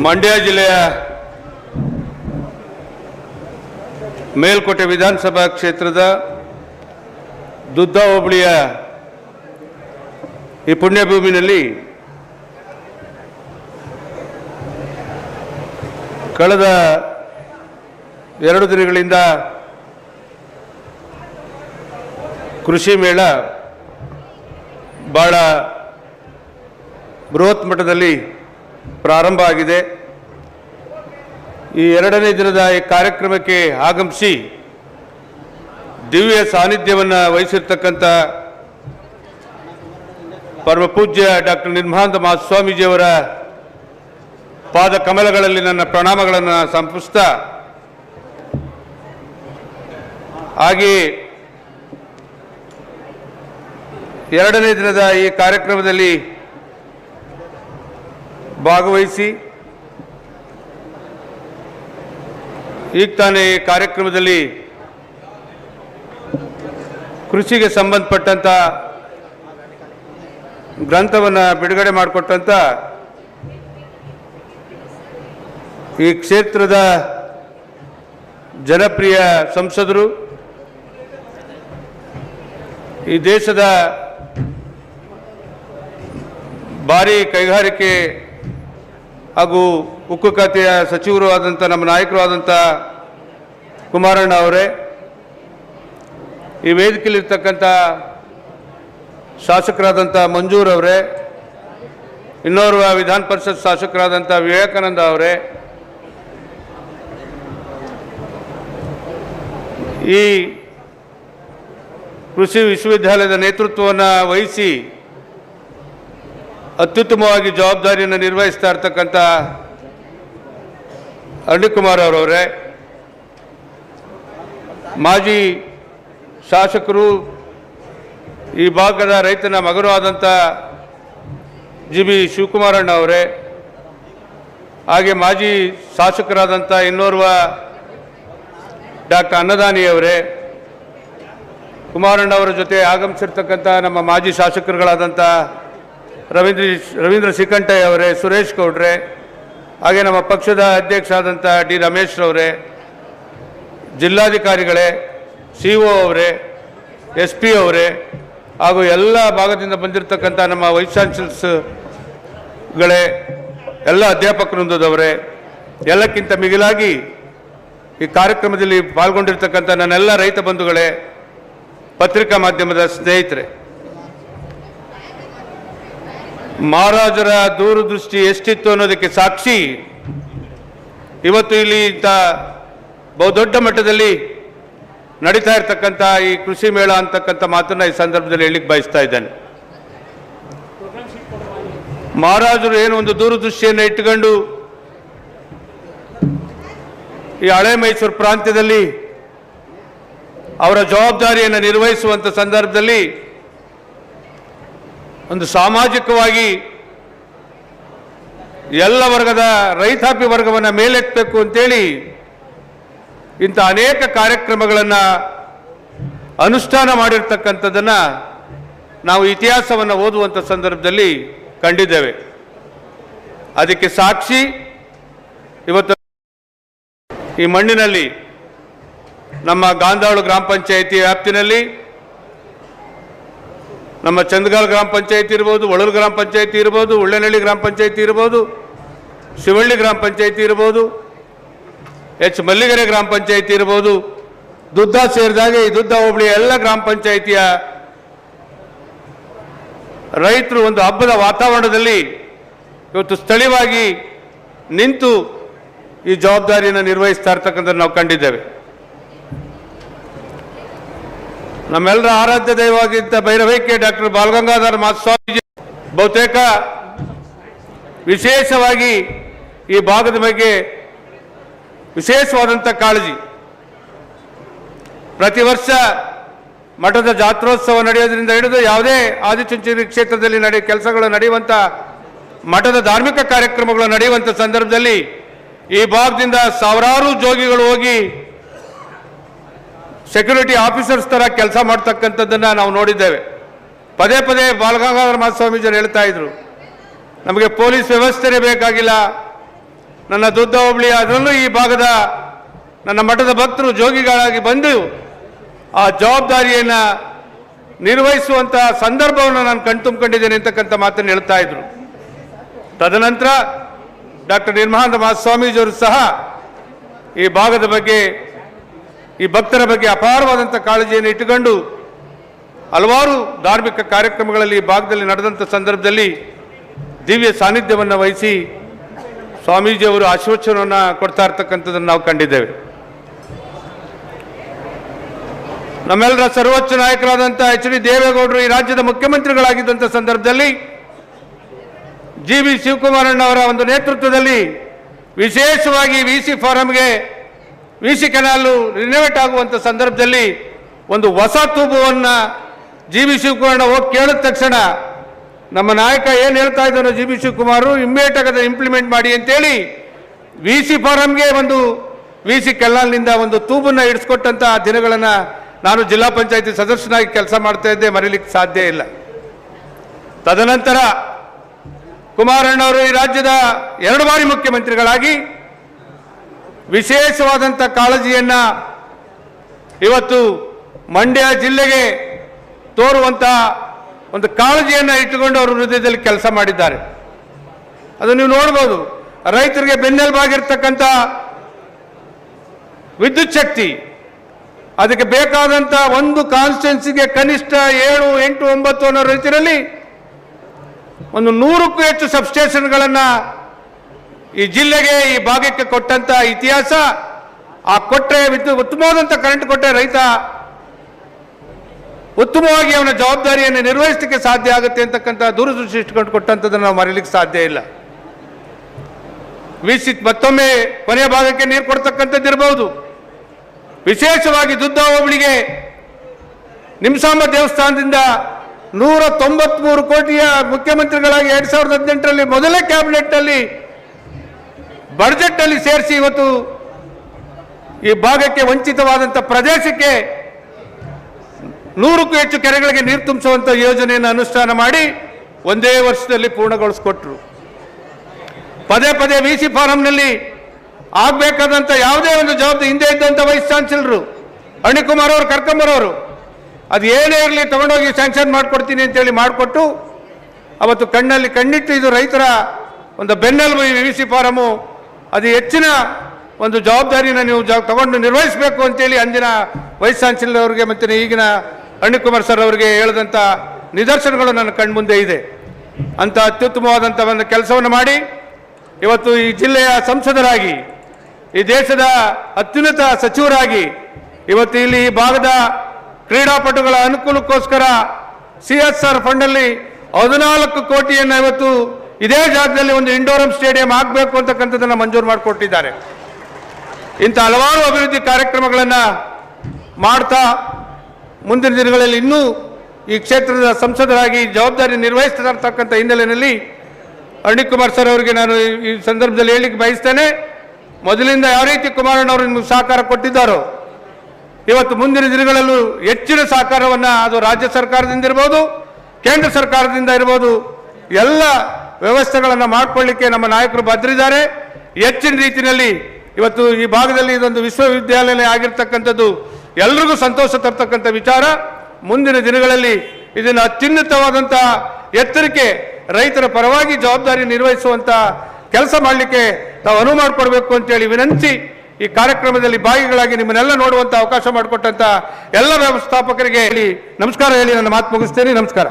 ಮಂಡ್ಯ ಜಿಲ್ಲೆಯ ಮೇಲ್ಕೋಟೆ ವಿಧಾನಸಭಾ ಕ್ಷೇತ್ರದ ದುದ್ದ ಹೋಬಳಿಯ ಈ ಪುಣ್ಯಭೂಮಿನಲ್ಲಿ ಕಳೆದ ಎರಡು ದಿನಗಳಿಂದ ಕೃಷಿ ಮೇಳ ಭಾಳ ಬೃಹತ್ ಮಟ್ಟದಲ್ಲಿ ಪ್ರಾರಂಭ ಆಗಿದೆ. ಈ ಎರಡನೇ ದಿನದ ಈ ಕಾರ್ಯಕ್ರಮಕ್ಕೆ ಆಗಮಿಸಿ ದಿವ್ಯ ಸಾನ್ನಿಧ್ಯವನ್ನು ವಹಿಸಿರ್ತಕ್ಕಂಥ ಪರಮ ಪೂಜ್ಯ ಡಾಕ್ಟರ್ ನಿರ್ಮಾನಂದ ಮಹಾಸ್ವಾಮೀಜಿಯವರ ಪಾದ ಕಮಲಗಳಲ್ಲಿ ನನ್ನ ಪ್ರಣಾಮಗಳನ್ನು ಸಂಪಿಸ್ತಾ, ಹಾಗೆ ಎರಡನೇ ದಿನದ ಈ ಕಾರ್ಯಕ್ರಮದಲ್ಲಿ ಭಾಗವಹಿಸಿ. ಈಗ ತಾನೇ ಈ ಕಾರ್ಯಕ್ರಮದಲ್ಲಿ ಕೃಷಿಗೆ ಸಂಬಂಧಪಟ್ಟಂಥ ಗ್ರಂಥವನ್ನು ಬಿಡುಗಡೆ ಮಾಡಿಕೊಟ್ಟಂಥ ಈ ಕ್ಷೇತ್ರದ ಜನಪ್ರಿಯ ಸಂಸದರು, ಈ ದೇಶದ ಭಾರಿ ಕೈಗಾರಿಕೆ ಹಾಗೂ ಉಕ್ಕು ಖಾತೆಯ ಸಚಿವರು ಆದಂಥ ನಮ್ಮ ನಾಯಕರು ಆದಂಥ ಕುಮಾರಣ್ಣ ಅವರೇ, ಈ ವೇದಿಕೆಯಲ್ಲಿರ್ತಕ್ಕಂಥ ಶಾಸಕರಾದಂಥ ಮಂಜೂರ್ ಅವರೇ, ಇನ್ನೋರ್ವ ವಿಧಾನ ಪರಿಷತ್ ಶಾಸಕರಾದಂಥ ವಿವೇಕಾನಂದ ಅವರೇ, ಈ ಕೃಷಿ ವಿಶ್ವವಿದ್ಯಾಲಯದ ನೇತೃತ್ವವನ್ನು ವಹಿಸಿ ಅತ್ಯುತ್ತಮವಾಗಿ ಜವಾಬ್ದಾರಿಯನ್ನು ನಿರ್ವಹಿಸ್ತಾ ಇರ್ತಕ್ಕಂಥ ಅರುಣ್ಕುಮಾರ್ ಅವರವರೇ, ಮಾಜಿ ಶಾಸಕರು, ಈ ಭಾಗದ ರೈತನ ಮಗನೂ ಆದಂಥ ಜಿ ಬಿ ಶಿವಕುಮಾರಣ್ಣ ಅವರೇ, ಹಾಗೆ ಮಾಜಿ ಶಾಸಕರಾದಂಥ ಇನ್ನೋರ್ವ ಡಾಕ್ಟರ್ ಅನ್ನದಾನಿಯವರೇ ಕುಮಾರಣ್ಣ ಅವರ ಜೊತೆ ಆಗಮಿಸಿರ್ತಕ್ಕಂಥ ನಮ್ಮ ಮಾಜಿ ಶಾಸಕರುಗಳಾದಂಥ ರವೀಂದ್ರ ರವೀಂದ್ರ ಸಿಕಂಠಯ್ಯ ಅವರೇ, ಸುರೇಶ್ ಗೌಡ್ರೆ, ಹಾಗೆ ನಮ್ಮ ಪಕ್ಷದ ಅಧ್ಯಕ್ಷ ಆದಂಥ ಡಿ ರಮೇಶ್ ಅವರೇ ಜಿಲ್ಲಾಧಿಕಾರಿಗಳೇ, ಸಿ ಒ ಅವರೇ, ಎಸ್ ಪಿ ಅವರೇ, ಹಾಗೂ ಎಲ್ಲ ಭಾಗದಿಂದ ಬಂದಿರತಕ್ಕಂಥ ನಮ್ಮ ವೈಸ್ ಚಾನ್ಸಲರ್ಸ್ಗಳೇ, ಎಲ್ಲ ಅಧ್ಯಾಪಕ ವೃಂದದವರೇ, ಎಲ್ಲಕ್ಕಿಂತ ಮಿಗಿಲಾಗಿ ಈ ಕಾರ್ಯಕ್ರಮದಲ್ಲಿ ಪಾಲ್ಗೊಂಡಿರ್ತಕ್ಕಂಥ ನನ್ನೆಲ್ಲ ರೈತ ಬಂಧುಗಳೇ, ಪತ್ರಿಕಾ ಮಾಧ್ಯಮದ ಸ್ನೇಹಿತರೆ. ಮಹಾರಾಜರ ದೂರದೃಷ್ಟಿ ಎಷ್ಟಿತ್ತು ಅನ್ನೋದಕ್ಕೆ ಸಾಕ್ಷಿ. ಇವತ್ತು ಇಲ್ಲಿ ಇಂಥ ಬಹುದೊಡ್ಡ ಮಟ್ಟದಲ್ಲಿ ನಡೀತಾ ಇರ್ತಕ್ಕಂಥ ಈ ಕೃಷಿ ಮೇಳ ಅಂತಕ್ಕಂಥ ಮಾತನ್ನ ಈ ಸಂದರ್ಭದಲ್ಲಿ ಹೇಳಿಕ್ಕೆ ಬಯಸ್ತಾ ಇದ್ದೇನೆ. ಮಹಾರಾಜರು ಏನು ಒಂದು ದೂರದೃಷ್ಟಿಯನ್ನು ಇಟ್ಟುಕೊಂಡು ಈ ಹಳೆ ಮೈಸೂರು ಪ್ರಾಂತ್ಯದಲ್ಲಿ ಅವರ ಜವಾಬ್ದಾರಿಯನ್ನು ನಿರ್ವಹಿಸುವಂಥ ಸಂದರ್ಭದಲ್ಲಿ ಒಂದು ಸಾಮಾಜಿಕವಾಗಿ ಎಲ್ಲ ವರ್ಗದ ರೈತಾಪಿ ವರ್ಗವನ್ನು ಮೇಲೆತ್ತಬೇಕು ಅಂತೇಳಿ ಇಂಥ ಅನೇಕ ಕಾರ್ಯಕ್ರಮಗಳನ್ನು ಅನುಷ್ಠಾನ ಮಾಡಿರ್ತಕ್ಕಂಥದ್ದನ್ನು ನಾವು ಇತಿಹಾಸವನ್ನು ಓದುವಂಥ ಸಂದರ್ಭದಲ್ಲಿ ಕಂಡಿದ್ದೇವೆ. ಅದಕ್ಕೆ ಸಾಕ್ಷಿ ಇವತ್ತು ಈ ಮಣ್ಣಿನಲ್ಲಿ ನಮ್ಮ ಗಾಂಧಾಳು ಗ್ರಾಮ ಪಂಚಾಯಿತಿ ವ್ಯಾಪ್ತಿನಲ್ಲಿ ನಮ್ಮ ಚಂದಗಾಲ್ ಗ್ರಾಮ ಪಂಚಾಯತಿ ಇರ್ಬೋದು, ಒಳೂರು ಗ್ರಾಮ ಪಂಚಾಯತಿ ಇರ್ಬೋದು ಉಳ್ಳನಹಳ್ಳಿ ಗ್ರಾಮ ಪಂಚಾಯತಿ ಇರ್ಬೋದು, ಶಿವಳ್ಳಿ ಗ್ರಾಮ ಪಂಚಾಯತಿ ಇರ್ಬೋದು, ಎಚ್ ಮಲ್ಲಿಗೆರೆ ಗ್ರಾಮ ಪಂಚಾಯತಿ ಇರ್ಬೋದು ದುದ್ದ ಸೇರಿದಾಗ ಈ ದುದ್ದ ಹೋಬಳಿ ಎಲ್ಲ ಗ್ರಾಮ ಪಂಚಾಯಿತಿಯ ರೈತರು ಒಂದು ಹಬ್ಬದ ವಾತಾವರಣದಲ್ಲಿ ಇವತ್ತು ಸ್ಥಳೀಯವಾಗಿ ನಿಂತು ಈ ಜವಾಬ್ದಾರಿಯನ್ನು ನಿರ್ವಹಿಸ್ತಾ ಇರ್ತಕ್ಕಂಥದ್ದು ನಾವು ಕಂಡಿದ್ದೇವೆ. ನಮ್ಮೆಲ್ಲರ ಆರಾಧ್ಯ ದೈವವಾಗಿದ್ದ ಭೈರವೈಕ್ಯ ಡಾಕ್ಟರ್ ಬಾಲಗಂಗಾಧರ ಮಾಸ್ವಾಮೀಜಿ ಬಹುತೇಕ ವಿಶೇಷವಾಗಿ ಈ ಭಾಗದ ಬಗ್ಗೆ ವಿಶೇಷವಾದಂಥ ಕಾಳಜಿ. ಪ್ರತಿ ವರ್ಷ ಮಠದ ಜಾತ್ರೋತ್ಸವ ನಡೆಯೋದ್ರಿಂದ ಹಿಡಿದು ಯಾವುದೇ ಆದಿಚುಂಚನಿ ಕ್ಷೇತ್ರದಲ್ಲಿ ನಡೆಯ ಕೆಲಸಗಳು ನಡೆಯುವಂಥ ಮಠದ ಧಾರ್ಮಿಕ ಕಾರ್ಯಕ್ರಮಗಳು ನಡೆಯುವಂಥ ಸಂದರ್ಭದಲ್ಲಿ ಈ ಭಾಗದಿಂದ ಸಾವಿರಾರು ಜೋಗಿಗಳು ಹೋಗಿ ಸೆಕ್ಯೂರಿಟಿ ಆಫೀಸರ್ಸ್ ಥರ ಕೆಲಸ ಮಾಡ್ತಕ್ಕಂಥದ್ದನ್ನು ನಾವು ನೋಡಿದ್ದೇವೆ. ಪದೇ ಪದೇ ಬಾಲಗಂಗಾಧರ ಮಹಾಸ್ವಾಮೀಜಿಯವರು ಹೇಳ್ತಾ ಇದ್ರು. ನಮಗೆ ಪೊಲೀಸ್ ವ್ಯವಸ್ಥೆನೇ ಬೇಕಾಗಿಲ್ಲ. ನನ್ನ ದುದ್ದ ಹೋಬಳಿ ಅದರಲ್ಲೂ ಈ ಭಾಗದ ನನ್ನ ಮಠದ ಭಕ್ತರು ಜೋಗಿಗಳಾಗಿ ಬಂದು ಆ ಜವಾಬ್ದಾರಿಯನ್ನು ನಿರ್ವಹಿಸುವಂಥ ಸಂದರ್ಭವನ್ನು ನಾನು ಕಣ್ತುಂಬಿಕೊಂಡಿದ್ದೇನೆ ಅಂತಕ್ಕಂಥ ಮಾತನ್ನು ಹೇಳ್ತಾ ಇದ್ರು. ತದನಂತರ ಡಾಕ್ಟರ್ ನಿರ್ಮಹಾನಂದ ಮಹಾಸ್ವಾಮೀಜಿಯವರು ಸಹ ಈ ಭಾಗದ ಬಗ್ಗೆ ಈ ಭಕ್ತರ ಬಗ್ಗೆ ಅಪಾರವಾದಂಥ ಕಾಳಜಿಯನ್ನು ಇಟ್ಟುಕೊಂಡು ಹಲವಾರು ಧಾರ್ಮಿಕ ಕಾರ್ಯಕ್ರಮಗಳಲ್ಲಿ ಈ ಭಾಗದಲ್ಲಿ ನಡೆದಂಥ ಸಂದರ್ಭದಲ್ಲಿ ದಿವ್ಯ ಸಾನ್ನಿಧ್ಯವನ್ನು ವಹಿಸಿ ಸ್ವಾಮೀಜಿಯವರು ಆಶೀರ್ವಚನವನ್ನು ಕೊಡ್ತಾ ಇರ್ತಕ್ಕಂಥದ್ದನ್ನು ನಾವು ಕಂಡಿದ್ದೇವೆ. ನಮ್ಮೆಲ್ಲರ ಸರ್ವೋಚ್ಚ ನಾಯಕರಾದಂಥ ಎಚ್ ಡಿ ದೇವೇಗೌಡರು ಈ ರಾಜ್ಯದ ಮುಖ್ಯಮಂತ್ರಿಗಳಾಗಿದ್ದಂಥ ಸಂದರ್ಭದಲ್ಲಿ ಜಿ ಬಿ ಶಿವಕುಮಾರಣ್ಣವರ ಒಂದು ನೇತೃತ್ವದಲ್ಲಿ ವಿಶೇಷವಾಗಿ ವಿ ಸಿ ಫಾರಂಗೆ ವಿ ಸಿ ಕೆನಾಲು ರಿನೋವೇಟ್ ಆಗುವಂಥ ಸಂದರ್ಭದಲ್ಲಿ ಒಂದು ಹೊಸ ತೂಪವನ್ನು ಜಿ ಬಿ ಶಿವಕುಮಾರ್ ಹೋಗಿ ಕೇಳಿದ ತಕ್ಷಣ ನಮ್ಮ ನಾಯಕ ಏನು ಹೇಳ್ತಾ ಇದ್ದಾನೋ G B Shivakumar immediate implement ಮಾಡಿ ಅಂತೇಳಿ ವಿ ಸಿ ಫಾರಂಗೆ ಒಂದು ವಿ ಸಿ ಕೆನಾಲ್ನಿಂದ ಒಂದು ತೂಬನ್ನು ಆ ದಿನಗಳನ್ನು ನಾನು ಜಿಲ್ಲಾ ಪಂಚಾಯತಿ ಸದಸ್ಯನಾಗಿ ಕೆಲಸ ಮಾಡ್ತಾ ಇದ್ದೆ, ಮರೀಲಿಕ್ಕೆ ಸಾಧ್ಯ ಇಲ್ಲ. ತದನಂತರ ಕುಮಾರಣ್ಣವರು ಈ ರಾಜ್ಯದ ಎರಡು ಬಾರಿ ಮುಖ್ಯಮಂತ್ರಿಗಳಾಗಿ ವಿಶೇಷವಾದಂಥ ಕಾಳಜಿಯನ್ನು ಇವತ್ತು ಮಂಡ್ಯ ಜಿಲ್ಲೆಗೆ ತೋರುವಂಥ ಒಂದು ಕಾಳಜಿಯನ್ನು ಇಟ್ಟುಕೊಂಡು ಅವರು ಹೃದಯದಲ್ಲಿ ಕೆಲಸ ಮಾಡಿದ್ದಾರೆ. ಅದು ನೀವು ನೋಡ್ಬೋದು, ರೈತರಿಗೆ ಬೆನ್ನೆಲುಬಾಗಿರ್ತಕ್ಕಂಥ ವಿದ್ಯುತ್ ಶಕ್ತಿ, ಅದಕ್ಕೆ ಬೇಕಾದಂಥ ಒಂದು ಕಾನ್ಸ್ಟೆನ್ಸಿಗೆ ಕನಿಷ್ಠ ಏಳು, ಎಂಟು, ಒಂಬತ್ತು ಅನ್ನೋ ರೀತಿಯಲ್ಲಿ ಒಂದು ನೂರಕ್ಕೂ ಹೆಚ್ಚು ಸಬ್ಸ್ಟೇಷನ್ಗಳನ್ನು ಈ ಜಿಲ್ಲೆಗೆ ಈ ಭಾಗಕ್ಕೆ ಕೊಟ್ಟಂತ ಇತಿಹಾಸ, ಆ ಕೊಟ್ಟರೆ ಉತ್ತಮವಾದಂಥ ಕರೆಂಟ್ ಕೊಟ್ಟರೆ ರೈತ ಉತ್ತಮವಾಗಿ ಅವನ ಜವಾಬ್ದಾರಿಯನ್ನು ನಿರ್ವಹಿಸಲಿಕ್ಕೆ ಸಾಧ್ಯ ಆಗುತ್ತೆ ಅಂತಕ್ಕಂಥ ದೂರದೃಷ್ಟಿ ಇಟ್ಟುಕೊಂಡು ಕೊಟ್ಟಂಥದ್ದನ್ನು ನಾವು ಮರೀಲಿಕ್ಕೆ ಸಾಧ್ಯ ಇಲ್ಲ. ವಿಸಿ ಮತ್ತೊಮ್ಮೆ ಕೊನೆಯ ಭಾಗಕ್ಕೆ ನೀರು ಕೊಡ್ತಕ್ಕಂಥದ್ದು ಇರಬಹುದು ವಿಶೇಷವಾಗಿ ದುದ್ದ ಹೋಬಳಿಗೆ ನಿಮ್ಸಾಂಬ ದೇವಸ್ಥಾನದಿಂದ ನೂರ ತೊಂಬತ್ಮೂರು ಕೋಟಿಯ ಮುಖ್ಯಮಂತ್ರಿಗಳಾಗಿ ಎರಡು ಸಾವಿರದ ಹದಿನೆಂಟರಲ್ಲಿ ಮೊದಲೇ ಕ್ಯಾಬಿನೆಟ್ನಲ್ಲಿ ಬಡ್ಜೆಟ್ನಲ್ಲಿ ಸೇರಿಸಿ ಇವತ್ತು ಈ ಭಾಗಕ್ಕೆ ವಂಚಿತವಾದಂಥ ಪ್ರದೇಶಕ್ಕೆ ನೂರಕ್ಕೂ ಹೆಚ್ಚು ಕೆರೆಗಳಿಗೆ ನೀರು ತುಂಬಿಸುವಂಥ ಯೋಜನೆಯನ್ನು ಅನುಷ್ಠಾನ ಮಾಡಿ ಒಂದೇ ವರ್ಷದಲ್ಲಿ ಪೂರ್ಣಗೊಳಿಸ್ಕೊಟ್ರು. ಪದೇ ಪದೇ ವಿ ಸಿ ಫಾರಂನಲ್ಲಿ ಆಗಬೇಕಾದಂಥ ಯಾವುದೇ ಒಂದು ಜವಾಬ್ದಾರಿ ಹಿಂದೆ ಇದ್ದಂಥ ವೈಸ್ ಚಾನ್ಸಲರು ಅಣಿಕುಮಾರ್ ಅವರು ಕರ್ಕೊಂಬರೋರು ಅದು ಏನೇ ಇರಲಿ ತಗೊಂಡೋಗಿ ಸ್ಯಾಂಕ್ಷನ್ ಮಾಡಿಕೊಡ್ತೀನಿ ಅಂತೇಳಿ ಮಾಡಿಕೊಟ್ಟು ಅವತ್ತು ಕಣ್ಣಲ್ಲಿ ಕಣ್ಣಿಟ್ಟು ಇದು ರೈತರ ಒಂದು ಬೆನ್ನೆಲುಬು ಈ ವಿ ಸಿ ಫಾರಮು ಅದು ಹೆಚ್ಚಿನ ಒಂದು ಜವಾಬ್ದಾರಿನ ನೀವು ತಗೊಂಡು ನಿರ್ವಹಿಸಬೇಕು ಅಂತೇಳಿ ಅಂದಿನ ವೈಸ್ ಚಾನ್ಸಲರ್ ಅವರಿಗೆ ಮತ್ತು ಈಗಿನ ಅಣಿಕುಮಾರ್ ಸರ್ ಅವರಿಗೆ ಹೇಳಿದಂಥ ನಿದರ್ಶನಗಳು ನನ್ನ ಕಣ್ಮುಂದೆ ಇದೆ. ಅಂತ ಅತ್ಯುತ್ತಮವಾದಂಥ ಒಂದು ಕೆಲಸವನ್ನು ಮಾಡಿ, ಇವತ್ತು ಈ ಜಿಲ್ಲೆಯ ಸಂಸದರಾಗಿ, ಈ ದೇಶದ ಅತ್ಯುನ್ನತ ಸಚಿವರಾಗಿ, ಇವತ್ತು ಇಲ್ಲಿ ಈ ಭಾಗದ ಕ್ರೀಡಾಪಟುಗಳ ಅನುಕೂಲಕ್ಕೋಸ್ಕರ ಸಿ ಎಸ್ ಆರ್ ಫಂಡಲ್ಲಿ ಹದಿನಾಲ್ಕು ಕೋಟಿಯನ್ನು ಇವತ್ತು ಇದೇ ಜಾಗದಲ್ಲಿ ಒಂದು ಇಂಡೋರಂ ಸ್ಟೇಡಿಯಂ ಆಗಬೇಕು ಅಂತಕ್ಕಂಥದ್ದನ್ನು ಮಂಜೂರು ಮಾಡಿಕೊಟ್ಟಿದ್ದಾರೆ. ಇಂಥ ಹಲವಾರು ಅಭಿವೃದ್ಧಿ ಕಾರ್ಯಕ್ರಮಗಳನ್ನು ಮಾಡ್ತಾ ಮುಂದಿನ ದಿನಗಳಲ್ಲಿ ಇನ್ನೂ ಈ ಕ್ಷೇತ್ರದ ಸಂಸದರಾಗಿ ಜವಾಬ್ದಾರಿ ನಿರ್ವಹಿಸ್ತಾ ಇರ್ತಕ್ಕಂಥ ಹಿನ್ನೆಲೆಯಲ್ಲಿ ಅರುಣಿಕುಮಾರ್ ಸರ್ ಅವರಿಗೆ ನಾನು ಈ- ಸಂದರ್ಭದಲ್ಲಿ ಹೇಳಲಿಕ್ಕೆ ಬಯಸ್ತೇನೆ. ಮೊದಲಿಂದ ಯಾವ ರೀತಿ ಕುಮಾರಣ್ಣವರು ನಿಮಗೆ ಸಹಕಾರ ಕೊಟ್ಟಿದ್ದಾರೋ, ಇವತ್ತು ಮುಂದಿನ ದಿನಗಳಲ್ಲೂ ಹೆಚ್ಚಿನ ಸಹಕಾರವನ್ನು ಅದು ರಾಜ್ಯ ಸರ್ಕಾರದಿಂದ ಇರ್ಬೋದು, ಕೇಂದ್ರ ಸರ್ಕಾರದಿಂದ ಇರ್ಬೋದು, ಎಲ್ಲ ವ್ಯವಸ್ಥೆಗಳನ್ನು ಮಾಡಿಕೊಳ್ಳಿಕ್ಕೆ ನಮ್ಮ ನಾಯಕರು ಬದ್ರಿದ್ದಾರೆ. ಹೆಚ್ಚಿನ ರೀತಿಯಲ್ಲಿ ಇವತ್ತು ಈ ಭಾಗದಲ್ಲಿ ಇದೊಂದು ವಿಶ್ವವಿದ್ಯಾಲಯ ಆಗಿರ್ತಕ್ಕಂಥದ್ದು ಎಲ್ರಿಗೂ ಸಂತೋಷ ತರ್ತಕ್ಕಂಥ ವಿಚಾರ. ಮುಂದಿನ ದಿನಗಳಲ್ಲಿ ಇದನ್ನು ಅತ್ಯುನ್ನತವಾದಂಥ ಎತ್ತರಕ್ಕೆ ರೈತರ ಪರವಾಗಿ ಜವಾಬ್ದಾರಿ ನಿರ್ವಹಿಸುವಂಥ ಕೆಲಸ ಮಾಡಲಿಕ್ಕೆ ತಾವು ಅನುವು ಮಾಡಿಕೊಡ್ಬೇಕು ಅಂತೇಳಿ ವಿನಂತಿ. ಈ ಕಾರ್ಯಕ್ರಮದಲ್ಲಿ ಭಾಗಿಗಳಾಗಿ ನಿಮ್ಮನ್ನೆಲ್ಲ ನೋಡುವಂಥ ಅವಕಾಶ ಮಾಡಿಕೊಟ್ಟಂಥ ಎಲ್ಲ ವ್ಯವಸ್ಥಾಪಕರಿಗೆ ಹೇಳಿ ನಮಸ್ಕಾರ ಹೇಳಿ ನನ್ನ ಮಾತು ಮುಗಿಸ್ತೇನೆ. ನಮಸ್ಕಾರ.